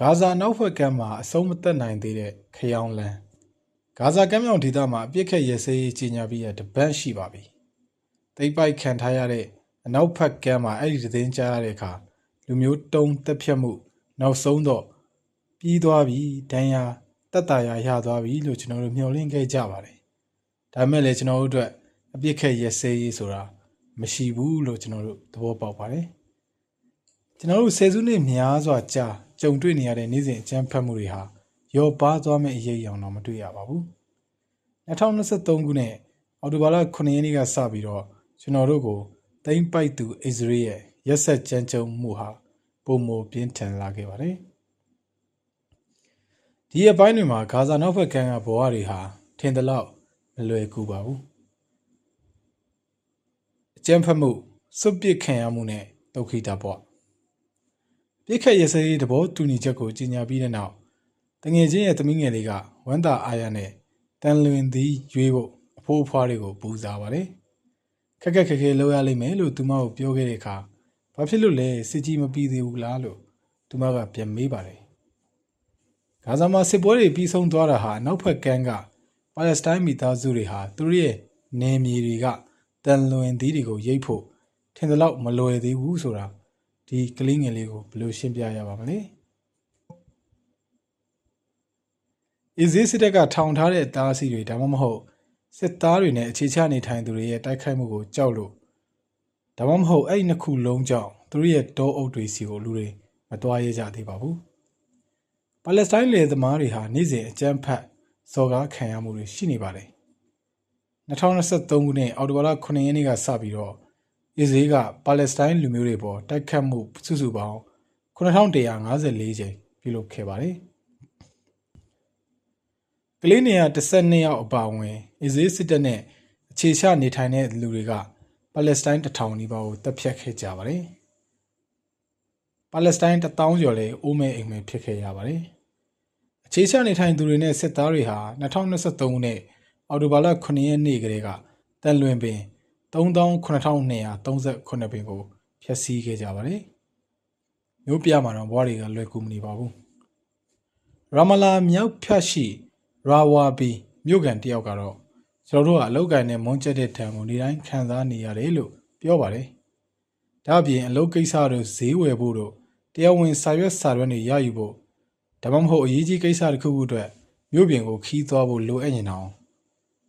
ဂါဇာနောက်ဖက်ကမ်းမှာအဆုံးမသက်နိုင်သေးတဲ့ခရောင်းလန်းဂါဇာကမ်းမြောင်ဒေသမှာအပြစ်ခက်ရစဲရေးကြီးညာပြီးရတပတ်ရှိပါပြီ။တိတ်ပိုက်ခံထားရတဲ့အနောက်ဖက်ကမ်းမှာအဲ့ဒီသတင်းကြားရတဲ့အခါလူမျိုးတုံးတက်ဖြတ်မှု နောက်ဆုံးတော့ပြီးသွားပြီဒဏ်ရာတက်တာရာရသွားပြီလို့ကျွန်တော်တို့မျှော်လင့်ခဲ့ကြပါတယ်။ဒါမဲ့လည်းကျွန်တော်တို့အတွက်အပြစ်ခက်ရစဲရေးဆိုတာမရှိဘူးလို့ကျွန်တော်တို့သဘောပေါက်ပါတယ်။ကျွန်တော်တို့ဆယ်စုနှစ်များစွာကြာ ကြုံတွေ့နေရတဲ့နေ့စဉ်အကြမ်းဖက်မှုတွေဟာရောပါသွားမယ့်အရေးအယောင်တော့မတွေ့ရပါဘူး။2023ခုနှစ်အောက်တိုဘာလ9ရက်နေ့ကစပြီးတော့ကျွန်တော်တို့ကိုတိမ့်ပိုက်သူအစ္စရေးရဲ့ရက်ဆက်ကြမ်းကြုတ်မှုဟာပုံမပြင်းထန်လာခဲ့ပါတယ်။ဒီအပိုင်းတွေမှာဂါဇာနောက်ဘက်ကမ်းကဘဝတွေဟာထင်သလောက်မလွယ်ကူပါဘူး။အကြမ်းဖက်မှုစွပ်ပစ်ခံရမှုနဲ့ဒုက္ခိတဘဝ ပြစ်ခတ်ရစရေးတဘောတူညီချက်ကိုကြီးညာပြီးတဲ့နောက်တငယ်ချင်းရဲ့သမီးငယ်လေးကဝမ်းသာအားရနဲ့တန်လွင်သည်ရွေးဖို့အဖိုးအဖွားတွေကိုပူဇော်ပါတယ်။ခက်ခက်ခဲခဲလုပ်ရလိမ့်မယ်လို့သူမကိုပြောခဲ့တဲ့အခါဘာဖြစ်လို့လဲစစ်ကြီးမပြီးသေးဘူးလားလို့သူမကပြန်မေးပါတယ်။ဂါဇာမှာစစ်ပွဲတွေပြီးဆုံးသွားတာဟာနောက်ဖက်ကမ်းကပါလက်စတိုင်းမိသားစုတွေဟာသူတို့ရဲ့နေမြေတွေကတန်လွင်သည်တွေကိုရိတ်ဖို့ထင်သလောက်မလွယ်သေးဘူးဆိုတာ ဒီကလေးငယ်လေးကိုဘယ်လိုရှင်းပြရပါမလဲ။အစ္စရေးစစ်တပ်ကထောင်ထားတဲ့တားအဆီတွေဒါမှမဟုတ်စစ်သားတွေနဲ့အခြေချနေထိုင်သူတွေရဲ့တိုက်ခိုက်မှုကိုကြောက်လို့ဒါမှမဟုတ်အဲ့ဒီနှစ်ခုလုံးကြောင့်သူတို့ရဲ့တောအုပ်တွေစီကိုလူတွေမတွားရကြသေးပါဘူး။ပါလက်စတိုင်းလယ်သမားတွေဟာနေ့စဉ်အကြမ်းဖက်စော်ကားခံရမှုတွေရှိနေပါတယ်။2023ခုနှစ်အောက်တိုဘာလ9ရက်နေ့ကစပြီးတော့ အစ္စရေးကပါလက်စတိုင်းလူမျိုးတွေပေါ်တိုက်ခတ်မှုစုစုပေါင်း9154ကြိမ်ပြုလုပ်ခဲ့ပါတယ်။ကလေးနေရ12ယောက်အပါအဝင်အစ္စရေးစစ်တပ်နဲ့အခြေချနေထိုင်တဲ့လူတွေကပါလက်စတိုင်းတထောင်နီးပါးကိုတပ်ဖြတ်ခဲ့ကြပါတယ်။ပါလက်စတိုင်း1000ကျော်လည်းအိုးမဲအိမ်မဲဖြစ်ခဲ့ရပါတယ်။အခြေချနေထိုင်သူတွေနဲ့စစ်သားတွေဟာ2023ခုနှစ်အောက်တိုဘာလ9ရက်နေ့ကလေးကတန်လွင်ပင် 39238ပင်ကိုဖျက်ဆီးခဲ့ကြပါတယ်။မြို့ပြမှာတော့ဘွားတွေကလွယ်ကူမနေပါဘူး။ရာမလာမြောက်ဖြတ်ရှိရာဝါဘီမြို့ကန်တယောက်ကတော့ကျွန်တော်တို့ကအလောက်ကိုင်းနဲ့မွန်းကျက်တဲ့တံကိုနေတိုင်းခံစားနေရတယ်လို့ပြောပါတယ်။ဒါ့အပြင်အလုပ်ကိစ္စတို့ဈေးဝယ်ဖို့တို့တရားဝင်စာရွက်စာရွက်တွေရယူဖို့ဒါမှမဟုတ်အရေးကြီးကိစ္စတစ်ခုခုအတွက်မြို့ပြင်ကိုခီးသွားဖို့လိုအပ်ရင်တောင်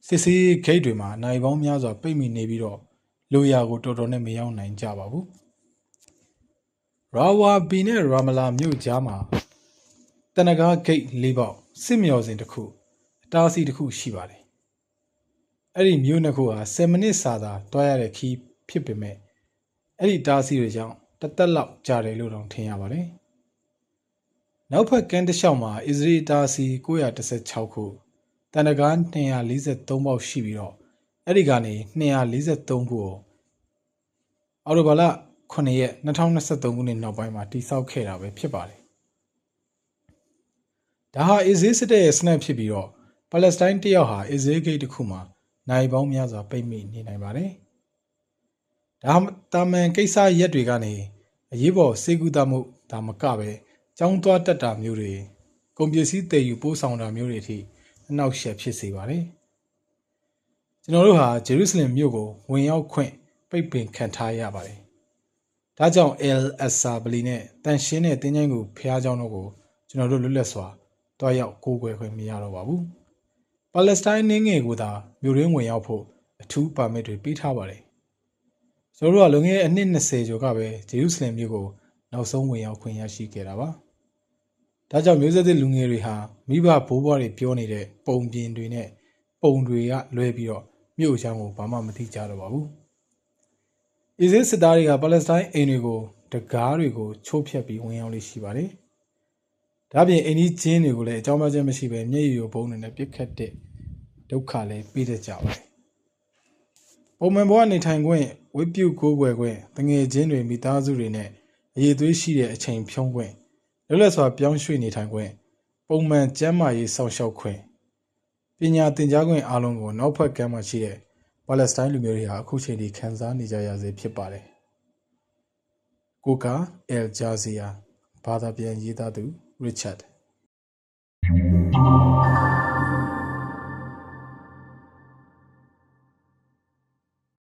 စစ်စေးဂိတ်တွေမှာနိုင်ပေါင်းများစွာပိတ်မိနေပြီးတော့လိုရာကိုတော်တော်နဲ့မရောက်နိုင်ကြပါဘူး။ရာဝါဘီနဲ့ရာမလာမြို့ကြားမှာတနဂါဂိတ်၄ပေါက်စစ်မြော်စဉ်တစ်ခုအတားအဆီးတစ်ခုရှိပါတယ်။အဲ့ဒီမြို့နှစ်ခုဟာ10မိနစ်စာသာတွားရတဲ့ခီးဖြစ်ပေမဲ့အဲ့ဒီတားအဆီးတွေကြောင့်တသက်လောက်ကြာတယ်လို့တော့ထင်ရပါတယ်။နောက်ဖက်ကန်းတစ်လျှောက်မှာအစ္စရေးတားအဆီး916ခု တန်တကား243ပေါက်ရှိပြီးတော့အဲ့ဒီကနေ243ခုကိုအော်တိုဘာလ9ရက်2023ခုနှစ်နောက်ပိုင်းမှာတိစောက်ခဲ့တာပဲဖြစ်ပါတယ်ဒါဟာအစ္စရေးစစ်တပ်ရဲ့စနက်ဖြစ်ပြီးတော့ပါလက်စတိုင်းတယောက်ဟာအစ္စရေးဂိတ်တစ်ခုမှာနိုင်ပေါင်းများစွာပိတ်မိနေနိုင်ပါတယ်ဒါတာမန်ကိစ္စရက်တွေကနေအရေးပေါ်စေကူတာမှုဒါမကပဲကြောင်းသွားတက်တာမျိုးတွေကုန်ပစ္စည်းတည်ယူပို့ဆောင်တာမျိုးတွေအထိ အနောက်ရှက်ဖြစ်စေပါတယ်ကျွန်တော်တို့ဟာဂျေရုဆလင်မြို့ကိုဝင်ရောက်ခွင့်ပိတ်ပင်ခံထားရပါတယ်ဒါကြောင့် El Asabli နဲ့တန်ရှင်းတဲ့တင်းချိုင်းကိုဖျားเจ้าတို့ကိုကျွန်တော်တို့လွတ်လပ်စွာတွားရောက်ကိုးကွယ်ခွင့်မရတော့ပါဘူး။ပါလက်စတိုင်းနင်းငယ်ကိုသာမြို့ရင်းဝင်ရောက်ဖို့အထူးပါမစ်တွေပေးထားပါတယ်။ကျွန်တော်တို့ကလွန်ခဲ့တဲ့အနှစ်20ကျော်ကပဲဂျေရုဆလင်မြို့ကိုနောက်ဆုံးဝင်ရောက်ခွင့်ရရှိခဲ့တာပါ။ ဒါကြောင့်မျိုးဆက်သစ်လူငယ်တွေဟာမိဘဘိုးဘွားတွေပြောနေတဲ့ပုံပြင်တွေနဲ့ပုံတွေကလွဲပြီးတော့မြို့အချောင်းကိုဘာမှမသိကြတော့ပါဘူး။အစ္စရေးစစ်သားတွေကပါလက်စတိုင်းအိမ်တွေကိုတကားတွေကိုချိုးဖျက်ပြီးဝင်ရောက်လေးရှိပါတယ်။ဒါပြင်အိန္ဒိချင်းတွေကိုလည်းအကြောင်းပြချက်မရှိဘဲမျက်ရည်ရိုဘုံတွေနဲ့ပြစ်ခတ်တဲ့ဒုက္ခလည်းပေးတတ်ကြပါတယ်။ပုံမှန်ဘဝနေထိုင်ခွင့်ဝိပုကိုးကွယ်ခွင့်တငယ်ချင်းတွေမိသားစုတွေနဲ့အရေးသွေးရှိတဲ့အချိန်ဖြုံးခွင့် လွတ်လပ်စွာပြောင်းရွှေ့နေထိုင်ခွင့်ပုံမှန်ကျန်းမာရေးစောင့်ရှောက်ခွင့်ပညာသင်ကြားခွင့်အားလုံးကိုနောက်ဖက်ကမ်းမှာရှိတဲ့ပါလက်စတိုင်းလူမျိုးတွေဟာအခုချိန်ထိခံစားနေကြရဆဲဖြစ်ပါတယ်။ကိုကာအယ်ဂျာဇီယာဘာသာပြန်ရေးသားသူ Richard